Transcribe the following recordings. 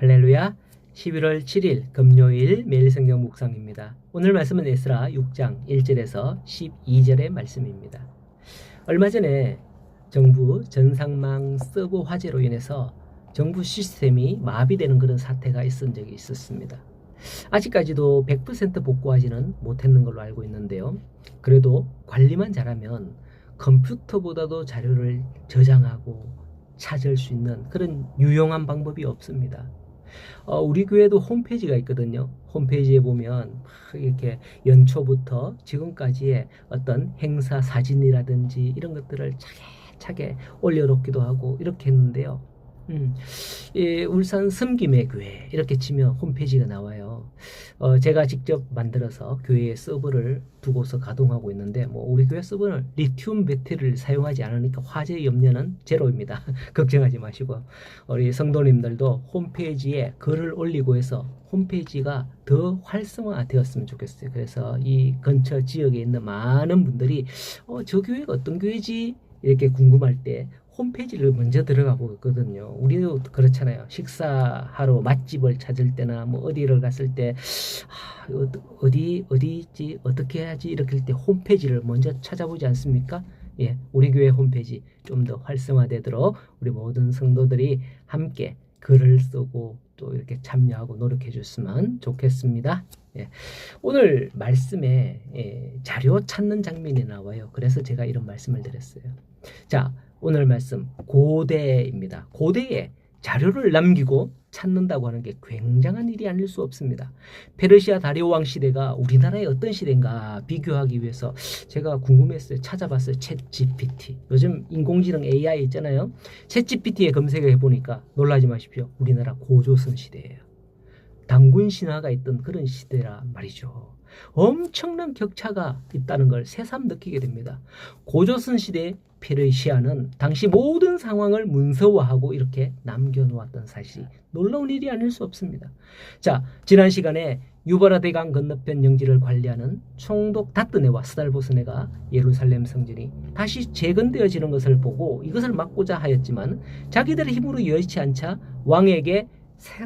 할렐루야. 11월 7일 금요일 매일 성경 묵상입니다. 오늘 말씀은 에스라 6장 1절에서 12절의 말씀입니다. 얼마 전에 정부 전상망 서버 화재로 인해서 정부 시스템이 마비되는 그런 사태가 있은 적이 있었습니다. 아직까지도 100% 복구하지는 못했는 걸로 알고 있는데요. 그래도 관리만 잘하면 컴퓨터보다도 자료를 저장하고 찾을 수 있는 그런 유용한 방법이 없습니다. 어, 우리 교회도 홈페이지가 있거든요. 홈페이지에 보면 막 이렇게 연초부터 지금까지의 어떤 행사 사진이라든지 이런 것들을 차게 차게 올려놓기도 하고 이렇게 했는데요. 음, 예, 울산 섬김의 교회 이렇게 치면 홈페이지가 나와요. 어, 제가 직접 만들어서 교회에 서버를 두고서 가동하고 있는데 뭐 우리 교회 서버는 리튬 배터리를 사용하지 않으니까 화재 염려는 제로입니다. 걱정하지 마시고 우리 성도님들도 홈페이지에 글을 올리고 해서 홈페이지가 더 활성화되었으면 좋겠어요. 그래서 이 근처 지역에 있는 많은 분들이 어, 저 교회가 어떤 교회지 이렇게 궁금할 때 홈페이지를 먼저 들어가 보거든요. 우리도 그렇잖아요. 식사하러 맛집을 찾을 때나 뭐 어디를 갔을 때 아, 어디 어디 있지 어떻게 해야지 이렇게 할 때 홈페이지를 먼저 찾아보지 않습니까? 예, 우리 교회 홈페이지 좀 더 활성화되도록 우리 모든 성도들이 함께 글을 쓰고 또 이렇게 참여하고 노력해 줬으면 좋겠습니다. 예, 오늘 말씀에 예, 자료 찾는 장면이 나와요. 그래서 제가 이런 말씀을 드렸어요. 자, 오늘 말씀 고대입니다. 고대에 자료를 남기고 찾는다고 하는 게 굉장한 일이 아닐 수 없습니다. 페르시아 다리오 왕 시대가 우리나라의 어떤 시대인가 비교하기 위해서 제가 궁금했어요. 찾아봤어요. 챗 GPT. 요즘 인공지능 AI 있잖아요. 챗 GPT에 검색해 보니까 놀라지 마십시오. 우리나라 고조선 시대예요. 당군 신화가 있던 그런 시대라 말이죠. 엄청난 격차가 있다는 걸 새삼 느끼게 됩니다. 고조선 시대 페르시아는 당시 모든 상황을 문서화하고 이렇게 남겨놓았던 사실이 놀라운 일이 아닐 수 없습니다. 자, 지난 시간에 유바라 대강 건너편 영지를 관리하는 총독 다뜨네와 스달보스네가 예루살렘 성전이 다시 재건되어지는 것을 보고 이것을 막고자 하였지만 자기들의 힘으로 여의치 않자 왕에게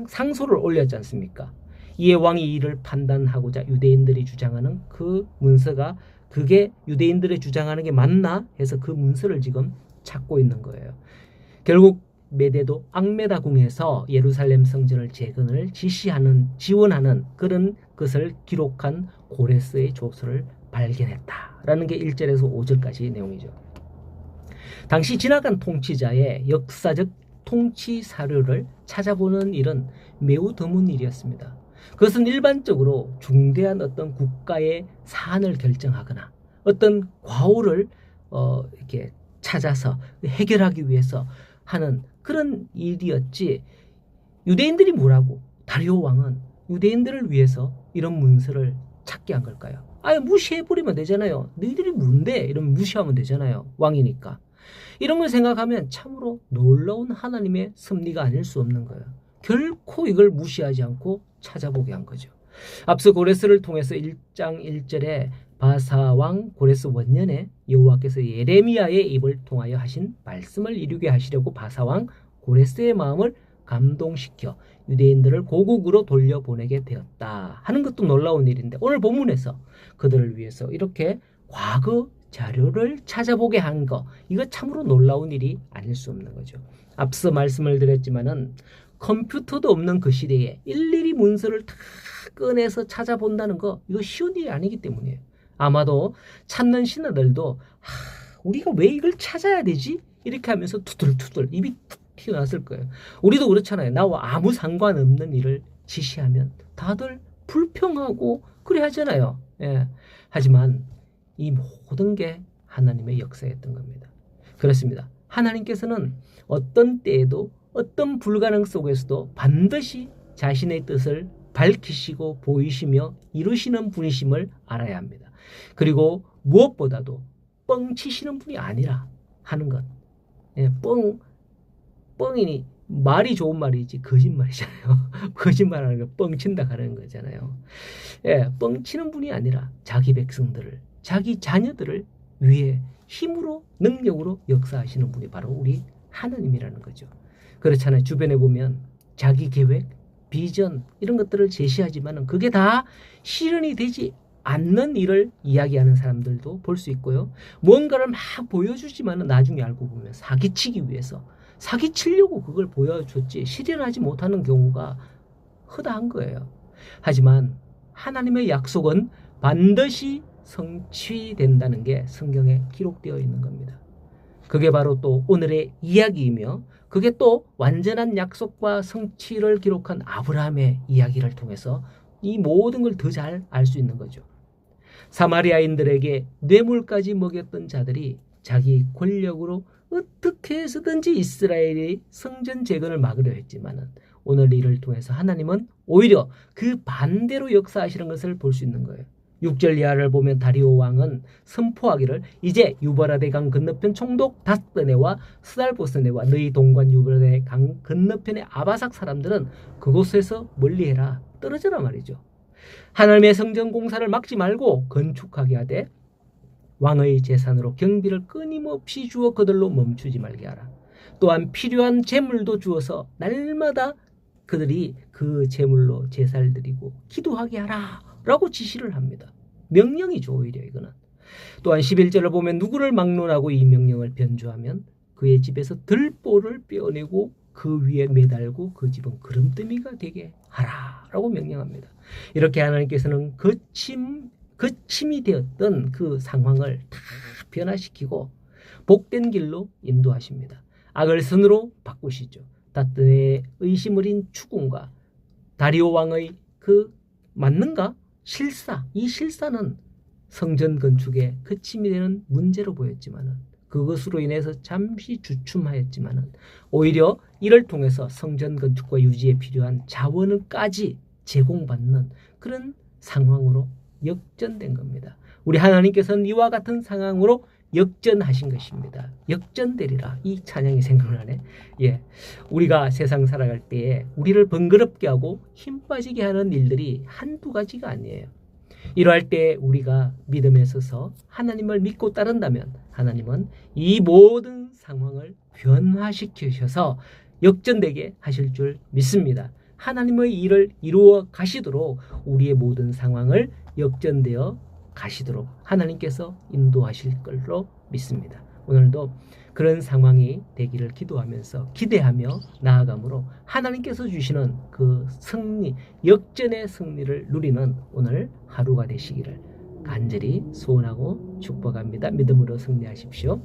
상소를 올렸지 않습니까? 이에 왕이 이를 판단하고자 유대인들이 주장하는 그 문서가 그게 유대인들의 주장하는 게 맞나 해서 그 문서를 지금 찾고 있는 거예요. 결국 메대도 악메다궁에서 예루살렘 성전을 재건을 지시하는 지원하는 그런 것을 기록한 고레스의 조서를 발견했다라는 게 1절에서 5절까지 내용이죠. 당시 지나간 통치자의 역사적 통치 사료를 찾아보는 일은 매우 드문 일이었습니다. 그것은 일반적으로 중대한 어떤 국가의 사안을 결정하거나 어떤 과오를 어, 이렇게 찾아서 해결하기 위해서 하는 그런 일이었지. 유대인들이 뭐라고? 다리오 왕은 유대인들을 위해서 이런 문서를 찾게 한 걸까요? 아예 무시해버리면 되잖아요. 너희들이 뭔데? 이러면 무시하면 되잖아요. 왕이니까. 이런 걸 생각하면 참으로 놀라운 하나님의 섭리가 아닐 수 없는 거예요. 결코 이걸 무시하지 않고 찾아보게 한 거죠. 앞서 고레스를 통해서 1장 1절에 바사왕 고레스 원년에 여호와께서 예레미야의 입을 통하여 하신 말씀을 이루게 하시려고 바사왕 고레스의 마음을 감동시켜 유대인들을 고국으로 돌려보내게 되었다 하는 것도 놀라운 일인데 오늘 본문에서 그들을 위해서 이렇게 과거 자료를 찾아보게 한 거 이거 참으로 놀라운 일이 아닐 수 없는 거죠. 앞서 말씀을 드렸지만은 컴퓨터도 없는 그 시대에 일일이 문서를 다 꺼내서 찾아본다는 거 이거 쉬운 일이 아니기 때문이에요. 아마도 찾는 신하들도 하, 우리가 왜 이걸 찾아야 되지? 이렇게 하면서 투덜투덜 입이 툭 튀어나왔을 거예요. 우리도 그렇잖아요. 나와 아무 상관없는 일을 지시하면 다들 불평하고 그래 하잖아요. 예. 하지만 이 모든 게 하나님의 역사였던 겁니다. 그렇습니다. 하나님께서는 어떤 때에도 어떤 불가능 속에서도 반드시 자신의 뜻을 밝히시고 보이시며 이루시는 분이심을 알아야 합니다. 그리고 무엇보다도 뻥치시는 분이 아니라 하는 것. 예, 뻥, 뻥이니 말이 좋은 말이지 거짓말이잖아요. 거짓말하는 거 뻥친다 하는 거잖아요. 예, 뻥치는 분이 아니라 자기 백성들을, 자기 자녀들을 위해 힘으로 능력으로 역사하시는 분이 바로 우리 하나님이라는 거죠. 그렇잖아요. 주변에 보면 자기 계획, 비전 이런 것들을 제시하지만은 그게 다 실현이 되지 않는 일을 이야기하는 사람들도 볼 수 있고요. 뭔가를 막 보여주지만은 나중에 알고 보면 사기치기 위해서 사기치려고 그걸 보여줬지 실현하지 못하는 경우가 허다한 거예요. 하지만 하나님의 약속은 반드시 성취된다는 게 성경에 기록되어 있는 겁니다. 그게 바로 또 오늘의 이야기이며 그게 또 완전한 약속과 성취를 기록한 아브라함의 이야기를 통해서 이 모든 걸 더 잘 알 수 있는 거죠. 사마리아인들에게 뇌물까지 먹였던 자들이 자기 권력으로 어떻게 해서든지 이스라엘의 성전 재건을 막으려 했지만은 오늘 이를 통해서 하나님은 오히려 그 반대로 역사하시는 것을 볼 수 있는 거예요. 6절 이하를 보면 다리오 왕은 선포하기를 이제 유버라데 강 건너편 총독 다스네와 스달보스네와 너희 동관 유버라데 강 건너편의 아바삭 사람들은 그곳에서 멀리해라 떨어져라 말이죠. 하나님의 성전 공사를 막지 말고 건축하게 하되 왕의 재산으로 경비를 끊임없이 주어 그들로 멈추지 말게 하라. 또한 필요한 재물도 주어서 날마다 그들이 그 재물로 제사를 드리고 기도하게 하라. 라고 지시를 합니다. 명령이죠, 오히려 이거는. 또한 11절을 보면 누구를 막론하고 이 명령을 변주하면 그의 집에서 들보를 빼어내고 그 위에 매달고 그 집은 그름더미가 되게 하라. 라고 명령합니다. 이렇게 하나님께서는 거침, 거침이 되었던 그 상황을 다 변화시키고 복된 길로 인도하십니다. 악을 선으로 바꾸시죠. 다뜨의 의심 어린 추궁과 다리오 왕의 그 맞는가? 실사. 이 실사는 성전 건축에 그침이 되는 문제로 보였지만은 그것으로 인해서 잠시 주춤하였지만은 오히려 이를 통해서 성전 건축과 유지에 필요한 자원을까지 제공받는 그런 상황으로 역전된 겁니다. 우리 하나님께서는 이와 같은 상황으로 역전하신 것입니다. 역전되리라. 이 찬양이 생각나네. 예. 우리가 세상 살아갈 때에 우리를 번거롭게 하고 힘 빠지게 하는 일들이 한두 가지가 아니에요. 이러할 때 우리가 믿음에 서서 하나님을 믿고 따른다면 하나님은 이 모든 상황을 변화시키셔서 역전되게 하실 줄 믿습니다. 하나님의 일을 이루어 가시도록 우리의 모든 상황을 역전되어 가시도록 하나님께서 인도하실 걸로 믿습니다. 오늘도 그런 상황이 되기를 기도하면서 기대하며 나아감으로 하나님께서 주시는 그 승리, 역전의 승리를 누리는 오늘 하루가 되시기를 간절히 소원하고 축복합니다. 믿음으로 승리하십시오.